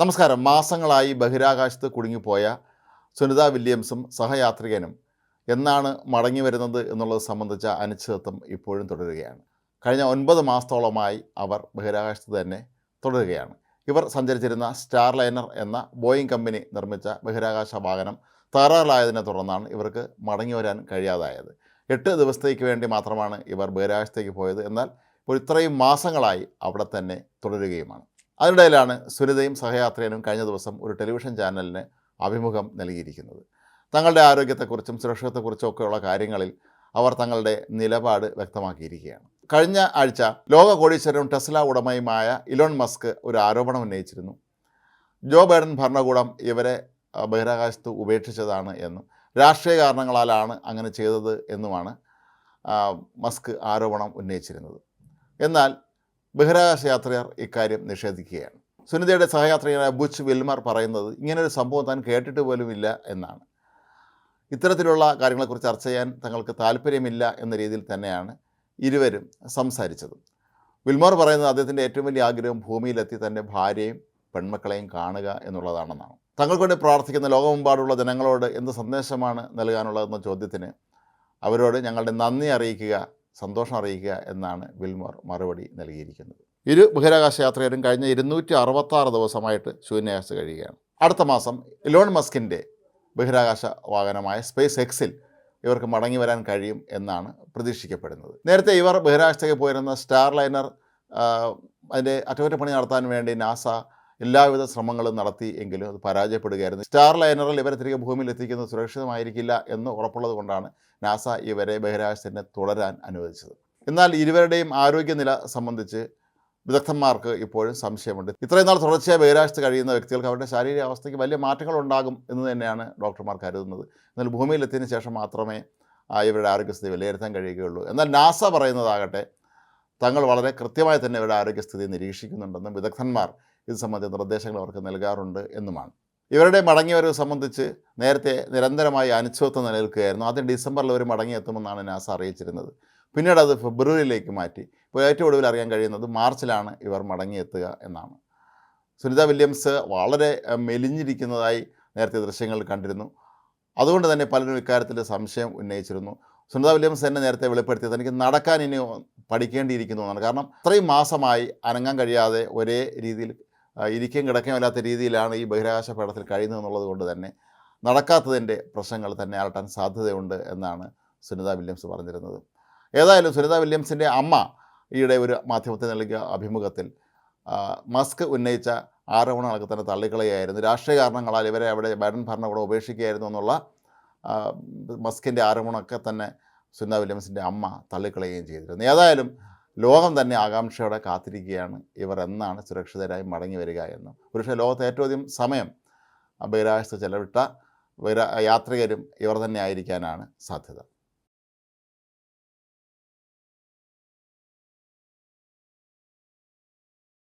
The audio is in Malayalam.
നമസ്കാരം. മാസങ്ങളായി ബഹിരാകാശത്ത് കുടുങ്ങിപ്പോയ സുനിത വില്യംസും സഹയാത്രികനും എന്നാണ് മടങ്ങി വരുന്നത് എന്നുള്ളത് സംബന്ധിച്ച അനിശ്ചിതത്വം ഇപ്പോഴും തുടരുകയാണ്. കഴിഞ്ഞ ഒൻപത് മാസത്തോളമായി അവർ ബഹിരാകാശത്ത് തന്നെ തുടരുകയാണ്. ഇവർ സഞ്ചരിച്ചിരുന്ന സ്റ്റാർ ലൈനർ എന്ന ബോയിങ് കമ്പനി നിർമ്മിച്ച ബഹിരാകാശ വാഹനം തകരാറിലായതിനെ തുടർന്നാണ് ഇവർക്ക് മടങ്ങി വരാൻ കഴിയാതായത്. എട്ട് ദിവസത്തേക്ക് വേണ്ടി മാത്രമാണ് ഇവർ ബഹിരാകാശത്തേക്ക് പോയത്. എന്നാൽ ഇപ്പോൾ ഇത്രയും മാസങ്ങളായി അവിടെ തന്നെ തുടരുകയുമാണ്. അതിനിടയിലാണ് സുനിതയും സഹയാത്രികനും കഴിഞ്ഞ ദിവസം ഒരു ടെലിവിഷൻ ചാനലിന് അഭിമുഖം നൽകിയിരിക്കുന്നത്. തങ്ങളുടെ ആരോഗ്യത്തെക്കുറിച്ചും സുരക്ഷിതത്വത്തെക്കുറിച്ചും ഒക്കെയുള്ള കാര്യങ്ങളിൽ അവർ തങ്ങളുടെ നിലപാട് വ്യക്തമാക്കിയിരിക്കുകയാണ്. കഴിഞ്ഞ ആഴ്ച ലോക കോടീശ്വരനും ടെസ്ല ഉടമയുമായ ഇലോൺ മസ്ക് ഒരു ആരോപണം ഉന്നയിച്ചിരുന്നു. ജോ ബൈഡൻ ഭരണകൂടം ഇവരെ ബഹിരാകാശത്ത് ഉപേക്ഷിച്ചതാണ് എന്നും രാഷ്ട്രീയ കാരണങ്ങളാലാണ് അങ്ങനെ ചെയ്തത് എന്നുമാണ് മസ്ക് ആരോപണം ഉന്നയിച്ചിരുന്നത്. എന്നാൽ ബഹിരാകാശ യാത്രയാർ ഇക്കാര്യം നിഷേധിക്കുകയാണ്. സുനിതയുടെ സഹയാത്രികനായ ബുച്ച് വിൽമാർ പറയുന്നത് ഇങ്ങനൊരു സംഭവം താൻ കേട്ടിട്ട് പോലുമില്ല എന്നാണ്. ഇത്തരത്തിലുള്ള കാര്യങ്ങളെക്കുറിച്ച് ചർച്ച ചെയ്യാൻ തങ്ങൾക്ക് താല്പര്യമില്ല എന്ന രീതിയിൽ തന്നെയാണ് ഇരുവരും സംസാരിച്ചത്. വിൽമോർ പറയുന്നത് അദ്ദേഹത്തിന്റെ ഏറ്റവും വലിയ ആഗ്രഹം ഭൂമിയിലെത്തി തന്റെ ഭാര്യയും പെൺമക്കളെയും കാണുക എന്നുള്ളതാണെന്നാണ്. തങ്ങൾക്ക് വേണ്ടി പ്രാർത്ഥിക്കുന്ന ലോകമെമ്പാടുള്ള ജനങ്ങളോട് എന്ത് സന്ദേശമാണ് നൽകാനുള്ളതെന്ന ചോദ്യത്തിന് അവരോട് ഞങ്ങളുടെ നന്ദി അറിയിക്കുക സന്തോഷം അറിയിക്കുക എന്നാണ് വിൽമർ മറുപടി നൽകിയിരിക്കുന്നത്. ഇരു ബഹിരാകാശ യാത്രികരും കഴിഞ്ഞ ഇരുന്നൂറ്റി അറുപത്താറ് ദിവസമായിട്ട് ശൂന്യാകാശത്ത് കഴിയുകയാണ്. അടുത്ത മാസം ഇലോൺ മസ്കിന്റെ ബഹിരാകാശ വാഹനമായ സ്പേസ് എക്സിൽ ഇവർക്ക് മടങ്ങി വരാൻ കഴിയും എന്നാണ് പ്രതീക്ഷിക്കപ്പെടുന്നത്. നേരത്തെ ഇവർ ബഹിരാകാശത്തേക്ക് പോയിരുന്ന സ്റ്റാർ ലൈനർ അതിന്റെ അറ്റകുറ്റപ്പണി നടത്താൻ വേണ്ടി നാസ എല്ലാവിധ ശ്രമങ്ങളും നടത്തി എങ്കിലും അത് പരാജയപ്പെടുകയായിരുന്നു. സ്റ്റാർ ലൈനറിൽ ഇവരെ തിരികെ ഭൂമിയിൽ എത്തിക്കുന്നത് സുരക്ഷിതമായിരിക്കില്ല എന്ന് ഉറപ്പുള്ളത് കൊണ്ടാണ് നാസ ഇവരെ ബഹിരാകാശത്തിന് തുടരാൻ അനുവദിച്ചത്. എന്നാൽ ഇരുവരുടെയും ആരോഗ്യനില സംബന്ധിച്ച് വിദഗ്ധന്മാർക്ക് ഇപ്പോഴും സംശയമുണ്ട്. ഇത്രയും നാൾ തുടർച്ചയായി ബഹിരാകാശത്ത് കഴിയുന്ന വ്യക്തികൾക്ക് അവരുടെ ശാരീരിക അവസ്ഥയ്ക്ക് വലിയ മാറ്റങ്ങൾ ഉണ്ടാകും എന്ന് തന്നെയാണ് ഡോക്ടർമാർ കരുതുന്നത്. എന്നാൽ ഭൂമിയിലെത്തിയതിനു ശേഷം മാത്രമേ ഇവരുടെ ആരോഗ്യസ്ഥിതി വിലയിരുത്താൻ കഴിയുകയുള്ളൂ. എന്നാൽ നാസ പറയുന്നതാകട്ടെ തങ്ങൾ വളരെ കൃത്യമായി തന്നെ ഇവരുടെ ആരോഗ്യസ്ഥിതി നിരീക്ഷിക്കുന്നുണ്ടെന്നും വിദഗ്ധന്മാർ ഇത് സംബന്ധിച്ച നിർദ്ദേശങ്ങൾ അവർക്ക് നൽകാറുണ്ട് എന്നുമാണ്. ഇവരുടെ മടങ്ങിയവരെ സംബന്ധിച്ച് നേരത്തെ നിരന്തരമായി അനിശ്ചിതത്വം നിലനിൽക്കുകയായിരുന്നു. ആദ്യം ഡിസംബറിൽ അവർ മടങ്ങിയെത്തുമെന്നാണ് നാസ അറിയിച്ചിരുന്നത്. പിന്നീട് അത് ഫെബ്രുവരിയിലേക്ക് മാറ്റി. ഇപ്പോൾ ഏറ്റവും ഒടുവിൽ അറിയാൻ കഴിയുന്നത് മാർച്ചിലാണ് ഇവർ മടങ്ങിയെത്തുക എന്നാണ്. സുനിത വില്യംസ് വളരെ മെലിഞ്ഞിരിക്കുന്നതായി നേരത്തെ ദൃശ്യങ്ങൾ കണ്ടിരുന്നു. അതുകൊണ്ട് തന്നെ പലരും ഇക്കാര്യത്തിൽ സംശയം ഉന്നയിച്ചിരുന്നു. സുനിത വില്യംസ് തന്നെ നേരത്തെ വെളിപ്പെടുത്തിയത് എനിക്ക് നടക്കാൻ ഇനി പഠിക്കേണ്ടിയിരിക്കുന്നു എന്നാണ്. കാരണം ഇത്രയും മാസമായി അനങ്ങാൻ കഴിയാതെ ഒരേ രീതിയിൽ ആ, ഇരിക്കുകയും കിടക്കുകയും അല്ലാത്ത രീതിയിലാണ് ഈ ബഹിരാകാശ പേടത്തിൽ കഴിയുന്നത് എന്നുള്ളത് കൊണ്ട് തന്നെ നടക്കാത്തതിന്റെ പ്രശ്നങ്ങൾ തന്നെ അലട്ടാൻ സാധ്യതയുണ്ട് എന്നാണ് സുനിത വില്യംസ് പറഞ്ഞിരുന്നത്. ഏതായാലും സുനിത വില്യംസിന്റെ അമ്മ ഈയിടെ ഒരു മാധ്യമത്തിൽ നൽകിയ അഭിമുഖത്തിൽ മസ്ക് ഉന്നയിച്ച ആരോപണങ്ങളൊക്കെ തന്നെ തള്ളിക്കളയായിരുന്നു. രാഷ്ട്രീയ കാരണങ്ങളാൽ ഇവരെ അവിടെ ബൈഡൻ ഭരണകൂടം ഉപേക്ഷിക്കുകയായിരുന്നു എന്നുള്ള മസ്കിന്റെ ആരോപണമൊക്കെ തന്നെ സുനിത വില്യംസിന്റെ അമ്മ തള്ളിക്കളയുകയും ചെയ്തിരുന്നു. ഏതായാലും ലോകം തന്നെ ആകാംക്ഷയോടെ കാത്തിരിക്കുകയാണ്. ഇവർ എന്നാണ് സുരക്ഷിതരായി മടങ്ങി വരിക എന്ന്. ഒരുപക്ഷെ ലോകത്തെ ഏറ്റവും അധികം സമയം ബഹിരാകാശത്ത് ചെലവിട്ട യാത്രികരും ഇവർ തന്നെ ആയിരിക്കാനാണ് സാധ്യത.